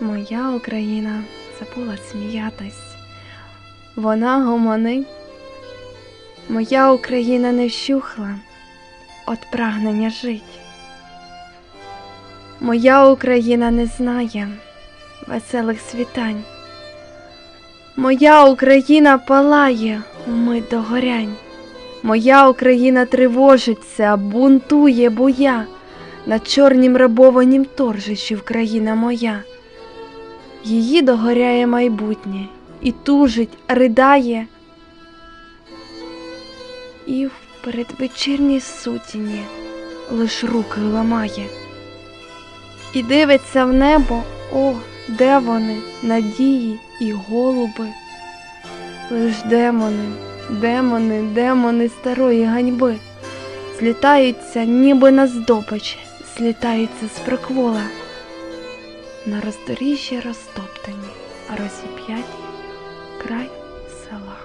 Моя Україна забула сміятись, вона гомонить. Моя Україна не вщухла от прагнення жить. Моя Україна не знає веселих світань. Моя Україна палає у мить догорянь. Моя Україна тривожиться, бунтує, боя, на чорнім рабованім торжищі Вкраїна моя. Її догоряє майбутнє і тужить, ридає. І в передвечірній сутіні лиш руки ламає. І дивиться в небо, о, де вони, надії і голуби. Лиш демони, демони, демони старої ганьби, злітаються, ніби на здобич, злітаються з приквола. На роздоріжжі розтоптані, розіп'яті край села.